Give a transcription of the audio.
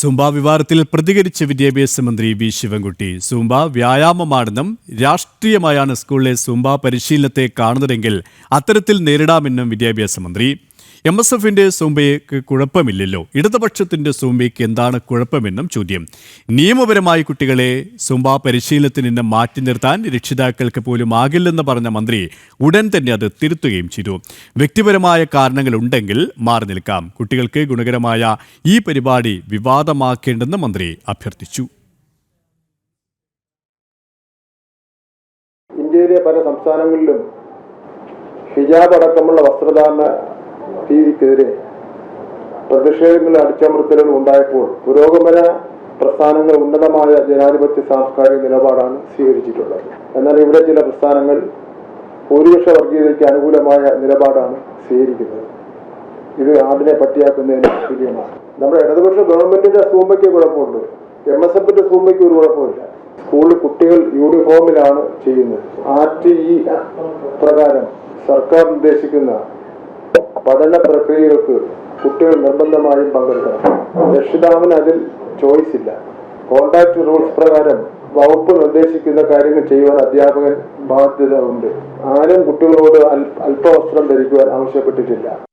Zumba വിവാദത്തിൽ പ്രതികരിച്ച വിദ്യാഭ്യാസ മന്ത്രി വി ശിവൻകുട്ടി. സൂംബ വ്യായാമമാണെന്നും രാഷ്ട്രീയമായാണ് സ്കൂളിലെ സൂംബ പരിശീലനത്തെ കാണുന്നതെങ്കിൽ അത്തരത്തിൽ നേരിടാമെന്നും വിദ്യാഭ്യാസ മന്ത്രി എം എസ് എഫിന്റെ സൂംബയ്ക്ക് കുഴപ്പമില്ലല്ലോ. ഇടതുപക്ഷത്തിന്റെ സൂംബയ്ക്ക് എന്താണ് കുഴപ്പമെന്നും ചോദ്യം. നിയമപരമായി കുട്ടികളെ സൂംബ പരിശീലനത്തിൽ നിന്ന് മാറ്റി നിർത്താൻ രക്ഷിതാക്കൾക്ക് പോലും ആകില്ലെന്ന് പറഞ്ഞ മന്ത്രി ഉടൻ തന്നെ അത് തിരുത്തുകയും ചെയ്തു. വ്യക്തിപരമായ കാരണങ്ങളുണ്ടെങ്കിൽ മാറി നിൽക്കാം. കുട്ടികൾക്ക് ഗുണകരമായ ഈ പരിപാടി വിവാദമാക്കേണ്ടെന്ന് മന്ത്രി അഭ്യർത്ഥിച്ചു. ഇന്ത്യയിലെ പല സംസ്ഥാനങ്ങളിലും ഹിജാബ് അടക്കമുള്ള വസ്ത്രധാരണ രീതിക്കെതിരെ പ്രതിഷേധങ്ങൾ അടിച്ചമർത്തലുകൾ ഉണ്ടായപ്പോൾ പുരോഗമന പ്രസ്ഥാനങ്ങൾ ഉന്നതമായ ജനാധിപത്യ സാംസ്കാരിക നിലപാടാണ് സ്വീകരിച്ചിട്ടുള്ളത്. എന്നാൽ ഇവിടെ ചില പ്രസ്ഥാനങ്ങൾ ഭൂരിപക്ഷ വർഗീയതയ്ക്ക് അനുകൂലമായ നിലപാടാണ് സ്വീകരിക്കുന്നത്. ഇത് ആടിനെ പട്ടിയാക്കുന്നതിന് തുല്യമാണ്. നമ്മുടെ ഇടതുപക്ഷ ഗവൺമെന്റിന്റെ സൂമ്പയ്ക്ക് കുഴപ്പമുണ്ട്. എം എസ് എഫിന്റെ സൂമ്പയ്ക്ക് ഒരു കുഴപ്പമില്ല. സ്കൂളിൽ കുട്ടികൾ യൂണിഫോമിലാണ് ചെയ്യുന്നത്. ആറ്റ് ഈ പ്രകാരം സർക്കാർ നിർദ്ദേശിക്കുന്ന പഠന പ്രക്രിയകൾക്ക് കുട്ടികൾ നിർബന്ധമായും പങ്കെടുക്കണം. രക്ഷിതാവിന് അതിൽ ചോയ്സ് ഇല്ല. കോണ്ടാക്ട് റൂൾസ് പ്രകാരം വകുപ്പ് നിർദ്ദേശിക്കുന്ന കാര്യങ്ങൾ ചെയ്യുവാൻ അധ്യാപകൻ ബാധ്യത ഉണ്ട്. ആരും കുട്ടികളോട് അല്പവസ്ത്രം ധരിക്കുവാൻ ആവശ്യപ്പെട്ടിട്ടില്ല.